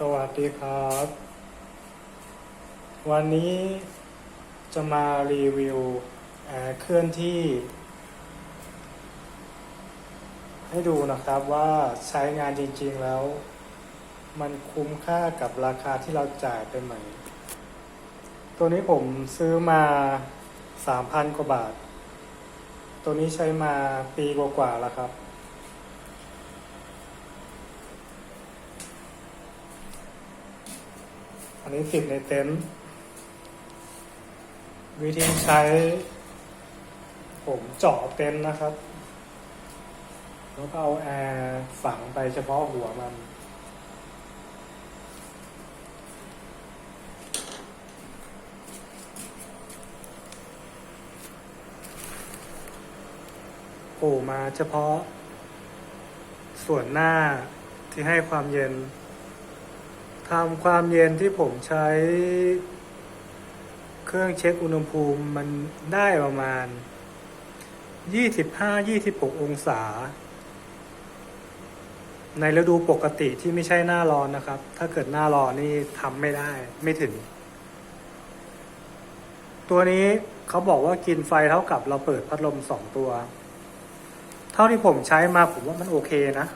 สวัสดีครับ วันนี้จะมารีวิวแอร์เคลื่อนที่ ให้ดูนะครับว่าใช้งานจริงๆแล้ว มันคุ้มค่ากับราคาที่เราจ่ายไปไหม ตัวนี้ผมซื้อมา 3,000 กว่าบาท ตัวนี้ใช้มาปีกว่าๆแล้วครับ อันนี้ติดในเต็นท์วิธีใช้ ผมเจาะเต็นท์นะครับ แล้วก็เอาแอร์ฝังไปเฉพาะหัวมันโผล่มาเฉพาะส่วนหน้าที่ให้ความเย็น ทำความเย็นที่ผมใช้เครื่องเช็คอุณหภูมิมันได้ประมาณ 25-26 องศา ในฤดูปกติที่ไม่ใช่หน้าร้อนนะครับ ถ้าเกิดหน้าร้อนนี่ทำไม่ได้ไม่ถึง ตัวนี้เขาบอกว่ากินไฟเท่ากับเราเปิดพัดลมสองตัว เท่าที่ผมใช้มาผมว่ามันโอเคนะ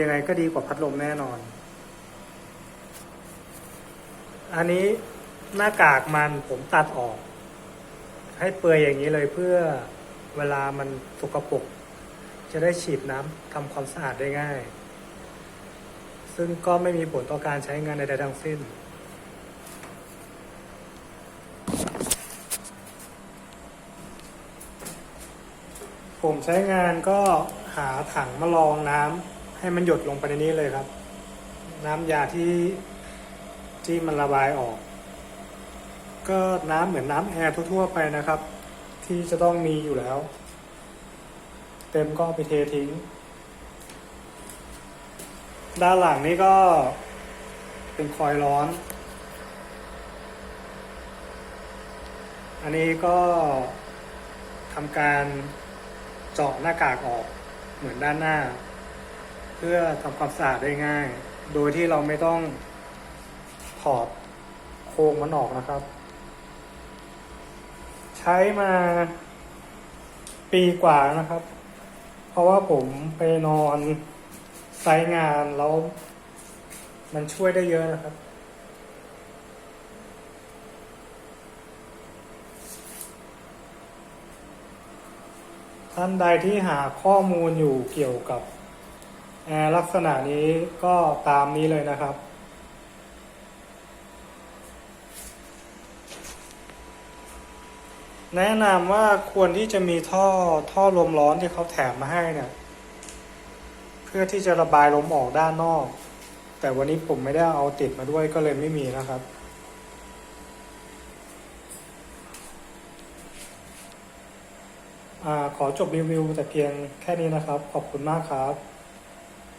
ยังไงก็ดีกว่าพัดลมแน่นอน อันนี้หน้ากากมันผมตัดออก ให้เปลือยอย่างนี้เลยเพื่อเวลามันสกปรกจะได้ฉีดน้ำทำความสะอาดได้ง่าย ซึ่งก็ไม่มีผลต่อการใช้งานใดๆทั้งสิ้น ผมใช้งานก็หาถังมาลองน้ำให้มันหยดลงไปในนี้เลยครับ น้ำยาที่ ที่มันระบายออก ก็น้ำเหมือนน้ำแอร์ทั่วๆไปนะครับ ที่จะต้องมีอยู่แล้ว เต็มก็ไปเททิ้ง ด้านหลังนี่ก็เป็นคอยล์ร้อน อันนี้ก็ทำการเจาะหน้ากากออกเหมือนด้านหน้า เพื่อทำความสะอาดได้ง่าย โดยที่เราไม่ต้อง ถอดโครงมันออกนะครับ ใช้มาปีกว่านะครับ เพราะว่าผมไปนอนไซงานแล้ว มันช่วยได้เยอะนะครับ ท่านใดที่หาข้อมูลอยู่เกี่ยวกับแอร์ลักษณะนี้ก็ตามนี้เลยนะครับ แนะนำว่าควรที่จะมีท่อท่อลมร้อนที่เขาแถมมาให้เนี่ย เพื่อที่จะระบายลมออกด้านนอก แต่วันนี้ผมไม่ได้เอาติดมาด้วยก็เลยไม่มีนะครับ อขอจบรีวิวแต่เพียงแค่นี้นะครับ ขอบคุณมากครับ